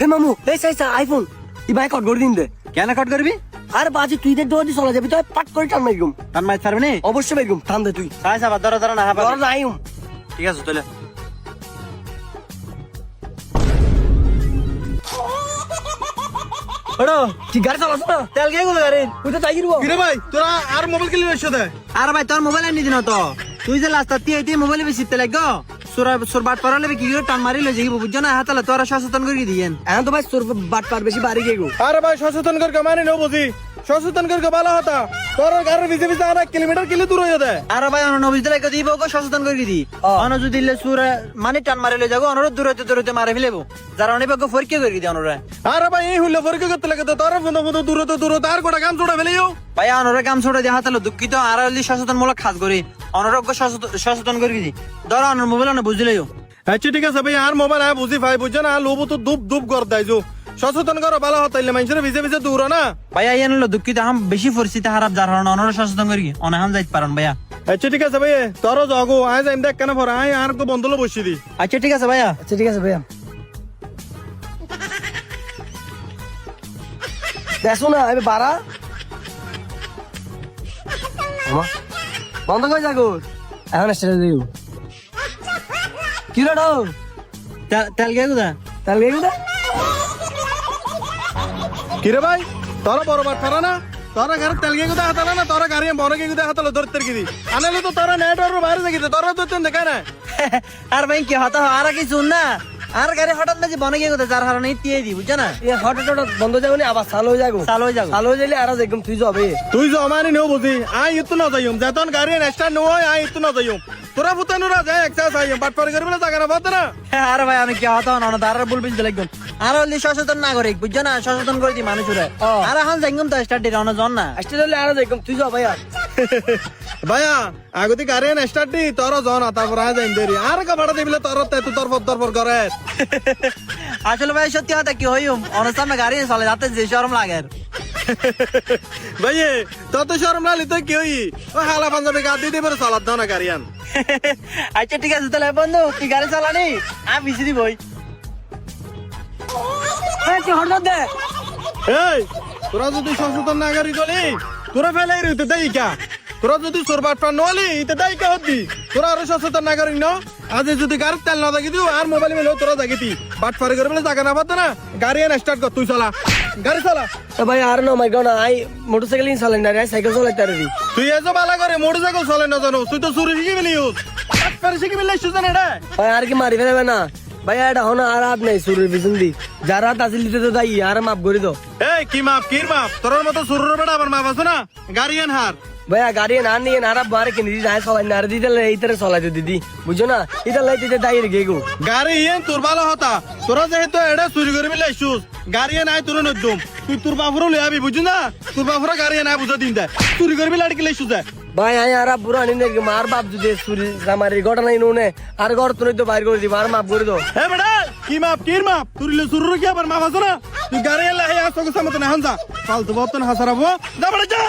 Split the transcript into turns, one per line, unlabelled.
হে মামু এই size iPhone ই ভাই কট করে দিন দে।
কেন কাট করবি?
আর বাজি তুই দেখ দৌড়ি চলে যাবি তো পাট করে টান মারিগুম
তার মাইত পারবি নি?
অবশ্যই মারিগুম টান দে তুই।
ধরো ধরো না হাবা
ধর যাইম
ঠিক আছে চলে।
ওড়ো কি গাড়ি চালাছ না তেল কে গুলো গাড়ি। তুই তো তাই
কিরে ভাই তোরা আর মোবাইল কিনলি সাথে
আর ভাই তোর মোবাইল আনি দিন তো। তুই যে লাস্ট তি আইতে মোবাইল বেশি তে লাগো সুরবাট পরালে কি করে টান মারি লই যাইব বুঝছ না? হাতালে তোরা সচেতন করে দিয়েন।
এখন তো ভাই বাট পার বেশি বাড়ি গিয়ে গো?
আরে ভাই সচেতন করে কমানি নো বুঝি। সচেতন করে ভালো হতা। তোর গাড়ির ভিজে ভিজে আর এক কিলোমিটার কিলো দূর হয়ে যায়।
আর ভাই অন নবীজ দিলে দিব গো সচেতন করে দি অন যদি লে সুরা মানে টান মারি লই যাগো অনর দূরতে দূরতে মারি ফেলেবো যারা অনেক গো ফরকে করে দি অনরা
আরে ভাই এই হইল পরীক্ষা করতে লাগে তো তোর বন্ধু আর গোটা কাম ছোড়া ফেলিও
ভাই অনরে কাম ছোট দিয়ে হাতালে দুঃখিত আর হলি সচেতন মূলক খাস করি। অনরজ্ঞ সচেতন করে দি। ধর অনর মোবাইল অন বুঝলেও
আচ্ছা ঠিক আছে ভাই আর মোবাইল আয় বুঝি ভাই বুঝছ না লোবো তো দুপ দুপ কর দাইজো সচেতন করো ভালো হতা ইলে মানুষের ভিজে ভিজে দূর না।
ভাইয়া ইয়ান হলো দুঃখিত আম বেশি পরিস্থিতি খারাপ যার কারণে অনর সচেতন করি। অনাহাম যাইতে পারেন ভাইয়া।
আচ্ছা ঠিক আছে ভাই তোর জগো আয় যাইম দেখ কেন পর আয় আর তো বন্ধুলো বসি দি।
আচ্ছা ঠিক আছে ভাইয়া।
আচ্ছা ঠিক আছে ভাইয়া। দেখো না আমি বাড়া। আমা, বন্ধ করে যাগো এখন স্টেজে দিও কি রে ডাও
তে- তেল গে গুদা
তাহলে গেগু দে
কিরে ভাই? তোর বরবার পারা না? তোর ঘর তেল গিয়ে গুদা হাতালা না? তোর গাড়ি বড় গিয়ে গুদা হাতালো ধরতে গিয়ে? আনালে তো তোর নেটওয়ার্ক বাইরে যাগিতে তোর তো তেন দেখা না।
আর ভাই কি হতা আর কি শুন না। আর গাড়ি হঠাৎ না যে বনে গিয়ে যার কারণে টিয়ে দি বুঝছ না
এ হঠাৎ হঠাৎ বন্ধ যাব আবার চালু হয়ে যাগো
চালু হয়ে যাগো।
চালু হয়ে যাইলে আর একদম তুই যাবে।
তুই জমানি নেও বুঝি। আই ইতু না যাইম। যেতন গাড়ি নেক্সটা নো হয় আই ইতু না যাইম। তোরা ফুতানুরা যায় একসাথ আইম। বাট পরে করবে না জায়গা না না
আর ভাই আমি কি হতা না তার বলবি লাগবে আর হলি সচেতন নাগরিক বুঝছ না সচেতন করে দি মানুষরে। আর এখন যাইগম তো স্টার্ট দিরা অন জন না।
আসতে হলে আর একদম তুই যাবে ভাইয়া।
ভাইয়া আগতি গাড়ি স্টার্ট দি তোর জন তারপর আয় যাইম দেরি আর কা ভাড়া দিবিলে তোর তেতু তোর পর তোর পর করে
আসলে ভাই সত্যি কথা কি হইম? অনুষ্ঠান গাড়ি চলে যাতে যে শরম লাগে।
ভাই তত শরম লালি তুই কি হই? ও হালা পাঞ্জাবি গা দিতে পারে চালাত দাও না গাড়ি আন
আচ্ছা ঠিক আছে তাহলে বন্ধু তুই গাড়ি চালানি আমি বিসি দিবই
হ্যাঁ তুই হঠাৎ দে।
এই তোরা যদি সচেতন না গাড়ি চলি তোরা ফেলাই রইতে দেই কা তোরা যদি সরবাট পা নলি তে দেই কা হদ্দি তোরা আর সচেতন না গাড়ি ন। আজ যদি গাড়ি তেল না দেখি দিও আর মোবাইল মেলে তোরা দেখিতি বাট ফারে করে বলে জায়গা না পাতে না। গাড়ি এনে স্টার্ট কর তুই চালা। গাড়ি চালা।
তো ভাই আর না মাই গানা আই মোটরসাইকেল ইন চালাই না রে সাইকেল চালাইতে পারি।
তুই এসো বালা করে মোটর সাইকেল চলে না জানো তুই তো চুরি শিখি মিলি ইউজ বাট ফারে শিখি মিলে সুজান এটা
ভাই আর কি মারি ফেলবে না। ভাই এটা হন আর হাত নাই সুরের পিছন দি। যার হাত আসিল দিতে তো তাই আর মাফ করে দাও।
কি মাপ কি মাপ? তোর মতো সুরের বেটা আবার মাপ আছে না? গাড়ি এন হার।
ভাইয়া গাড়ি না নিয়ে নারা বারে কিনে দিদি আয় চলাই না দিতে এই তারে চলাই তো দিদি। বুঝছ না? এটা লাই দিতে তাই রে গেগো।
গাড়ি ইয়েন তোর ভালো হতা। তোরা যেহেতু এটা চুরি করে মিলে আসুস গাড়ি নাই তোর নদম তুই তোর বাপুরও লই আবি বুঝু না? তোর বাপুরা গাড়ি নাই বুঝা দিন দেয় চুরি করে মিলে আটকে লাইছুস
ভাই আয় আর বুড়া নিনে মার বাপ যদি সুরি আমার ঘটনা নুনে আর ঘর তুই তো বাইর করে দিব আর মাফ করে দাও।
হে বেটা কি মাপ কি মাপ? লে চুরি কি আবার মাপ আছে না? তুই গাড়ি এলে হে আসো সামতে না হানজা ফালতু বতন হাসারাবো যা বেটা যা।